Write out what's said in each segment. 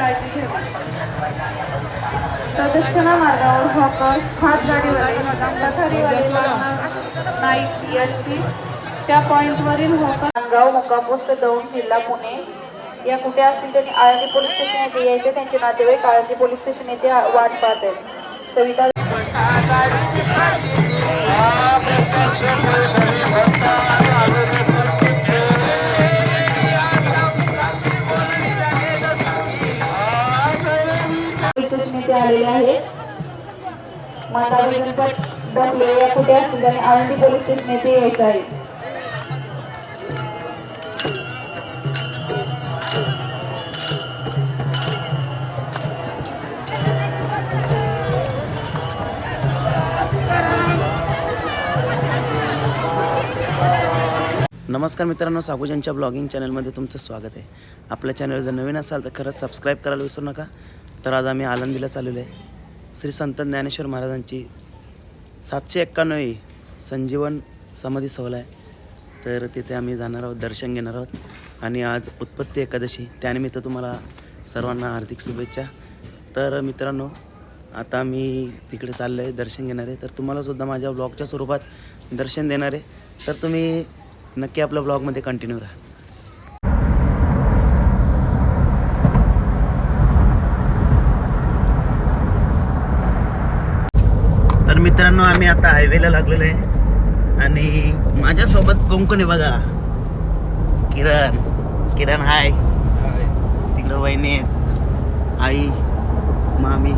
काळजी घ्यावी प्रदक्षिणा मार्गावर हॉकर हात गाडीवाले पथारीवाले नाईक यांची त्या पॉईंटवरील हॉकर गाव मुक्काम पोस्ट दौंड जिल्हा पुणे. या कुठे असतील त्यांनी आळंदी पोलीस स्टेशन येथे यायचे त्यांचे नातेवाईक आळंदी पोलीस स्टेशन येथे वाट पाहत आहेत. कविता इथे आलेले आहेत माता विजयपट डबले या कुठे असतील त्यांनी आळंदी पोलीस स्टेशन येथे यायचं आहे. नमस्कार मित्रांनो साबुजांच्या ब्लॉगिंग चॅनलमध्ये तुमचं स्वागत आहे. आपल्या चॅनल जर नवीन असाल तर खरंच सबस्क्राईब करायला विसरू नका. तर आज आम्ही आलंदीला चाललेलो आहे श्री संत ज्ञानेश्वर महाराजांची सातशे एक्क्याण्णवी संजीवन समाधी सोहळा आहे. तर तिथे आम्ही जाणार आहोत दर्शन घेणार आहोत. आणि आज उत्पत्ती एकादशी त्यानिमित्त तुम्हाला सर्वांना हार्दिक शुभेच्छा. तर मित्रांनो आता मी तिकडे चाललो आहे दर्शन घेणार आहे. तर तुम्हालासुद्धा माझ्या ब्लॉगच्या स्वरूपात दर्शन देणार आहे. तर तुम्ही नक्की आपल्या ब्लॉगमध्ये कंटिन्यू राहा. मित्रांनो आम्ही आता हायवेला लागलेलो आहे. आणि माझ्यासोबत कोण आहे बघा. किरण. किरण हाय तिकडं वहिनी आहेत. आई मामी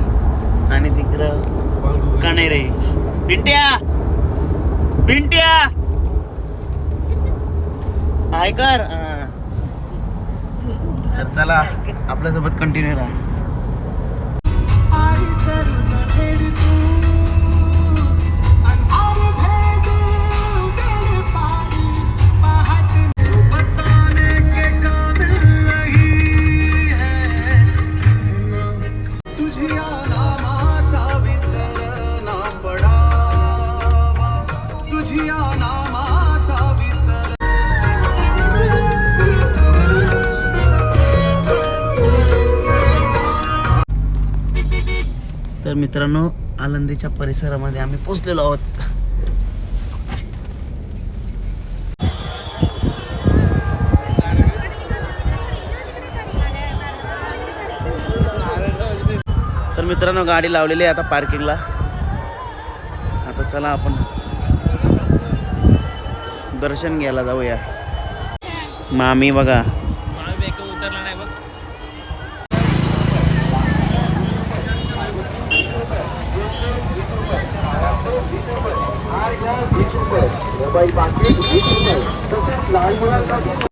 आणि तिकडं कणे रे पिंट्या! पिंट्या! हाय कर. तर चला आपल्यासोबत कंटिन्यू राहा. मित्रांनो आनंदीच्या परिसरामध्ये आम्ही पोचलेलो आहोत. तर मित्रांनो गाडी लावलेली आहे आता पार्किंगला. आता चला आपण दर्शन घ्यायला जाऊया. मामी बघा मोबाईल पाकिट तसेच लहान मुलांसाठी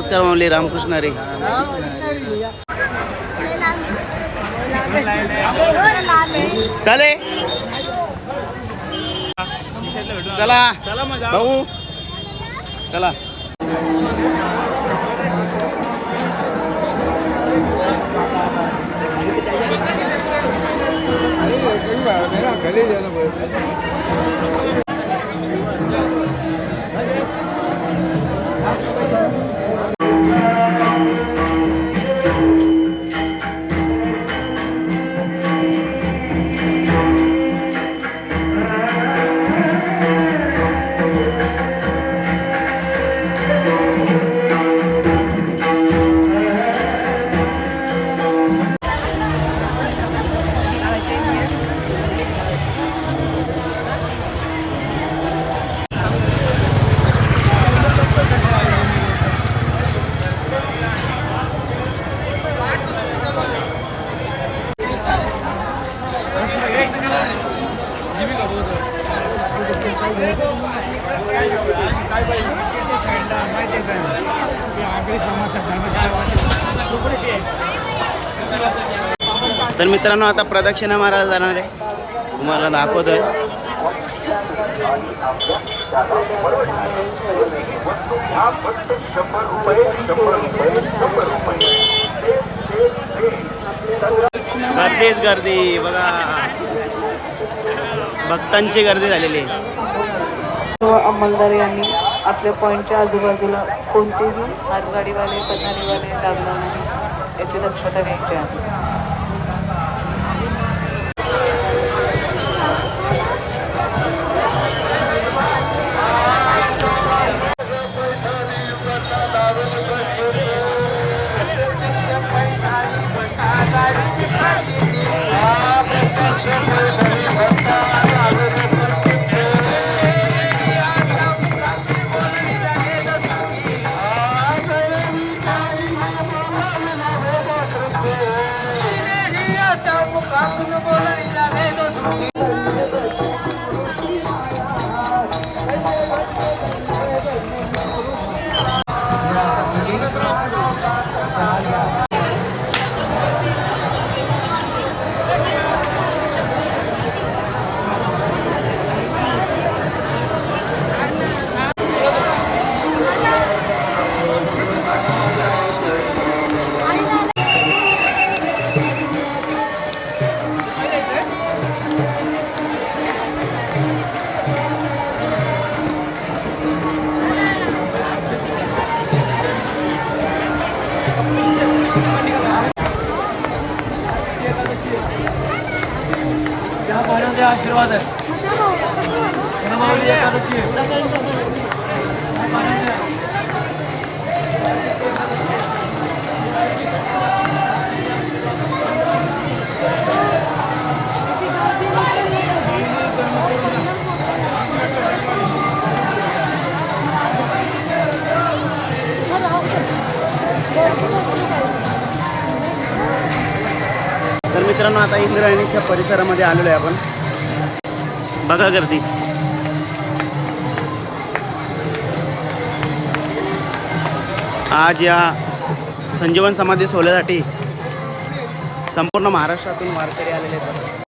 नमस्कार माऊली रामकृष्ण रे. चले चला. भाऊ. चला. मित्रांनो आता प्रदक्षिणा मारायला जाणार आहे. तुम्हाला दाखवतोय. गर्दीच गर्दी बघा. भक्तांची गर्दी झालेली आहे. व अंमलदार यांनी आपल्या पॉईंटच्या आजूबाजूला कोणतेही हातगाडीवाले पथारीवाले लागणार नाही. याची दक्षता घ्यायची आहे. आशीर्वाद आहे तर मित्रांनो आता इंद्रायणीच्या परिसरामध्ये आलेलो आहे आपण. बघा गर्दी. आज या संजीवन समाधी सोहळ्यासाठी संपूर्ण महाराष्ट्रातून वारकरी आलेले आहेत.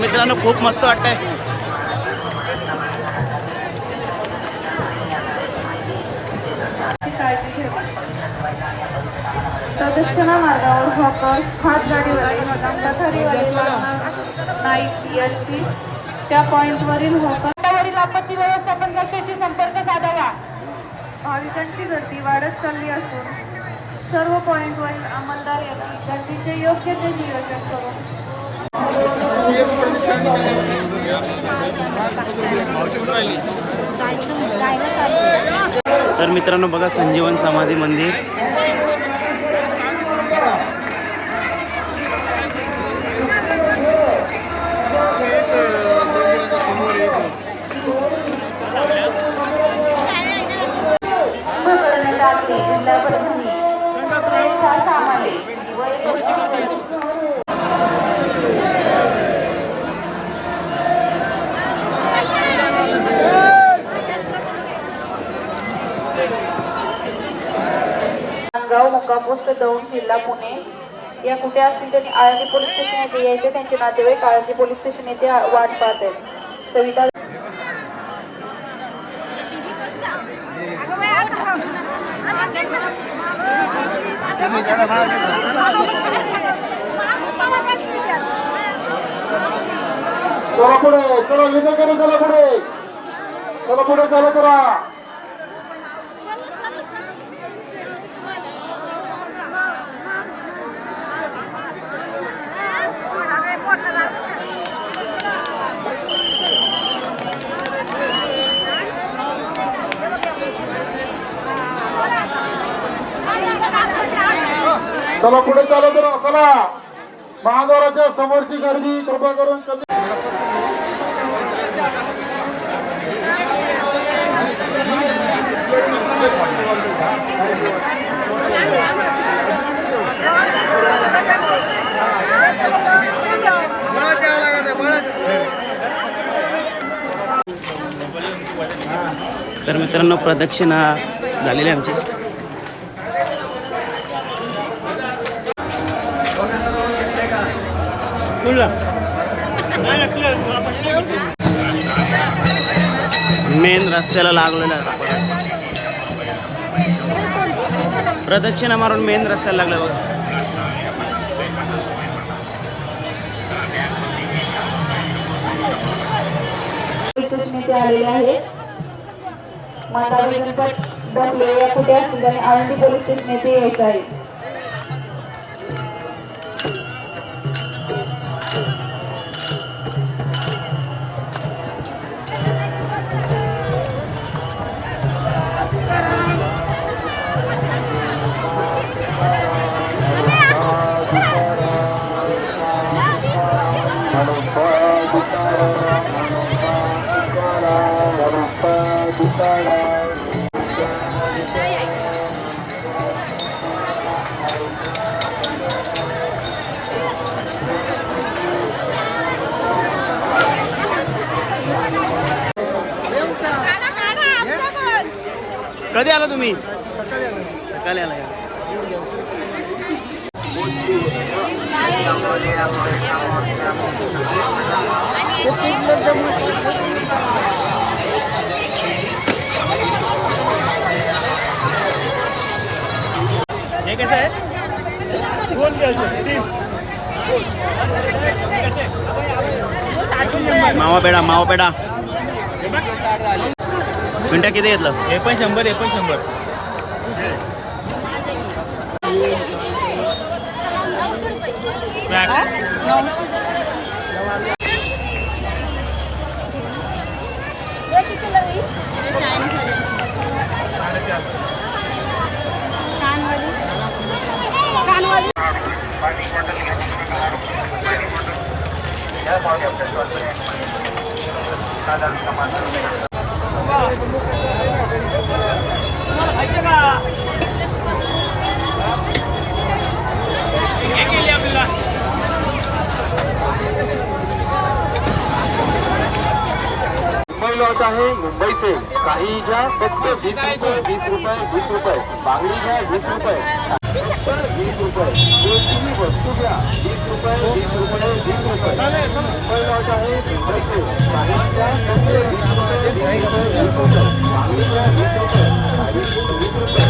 मित्रांनो खूप मस्त वाटतंय. प्रदक्षिणा मार्गावर हॉकर हात गाडीवाले पथारीवाले नाईक एलपी त्या पॉइंटवरील हॉकर आपत्ती व्यवस्थापन कक्षाशी संपर्क साधावा. भाविकांची गर्दी वाढत चालली असून सर्व पॉइंटवरील अंमलदार यांनी गर्दीचे योग्य ते नियोजन करून तर मित्रांनो बघा संजीवन समाधी मंदिर. जिल्हा पुणे. या कुठे असतील त्यांनी आळंदी पोलीस स्टेशन येथे यायचे त्यांचे नातेवाईक आळंदी पोलीस स्टेशन येथे वाट पाहत आहेत. सविता चला पुढे चला विनय करा चला पुढे. चला पुढे चला करा. चला पुढे चालत करा. चला. महाद्वाराच्या समोरची गर्दी कृपा करून कमी तर मित्रांनो प्रदक्षिणा झालेली आमची. मेन रस्त्याला लागलेला प्रदक्षिणा मारून मेन रस्त्याला लागलं बघा. आलेले आहेत माता गणपत बसले. या कुठे असतील त्यांनी आळंदी पोलीस स्टेशन येथे यायचं आहे. कधी आला तुम्ही? सकाळी आला. मावा पेडा मावा पेडा मिनटं किती घेतलं? हे पण शंभर हे पण शंभर. कानवाली पैसे. काही घ्या फक्त वीस रुपये वीस रुपये वीस रुपये. बांगडी घ्या वीस रुपये. वीस रुपये. कोणतीही वस्तू घ्या वीस रुपये वीस रुपये वीस रुपये. मुंबई आहे पैसे. काही घ्या फक्त वीस रुपये वीस रुपये वीस रुपये. बांगडी घ्या वीस रुपये. वीस रुपये.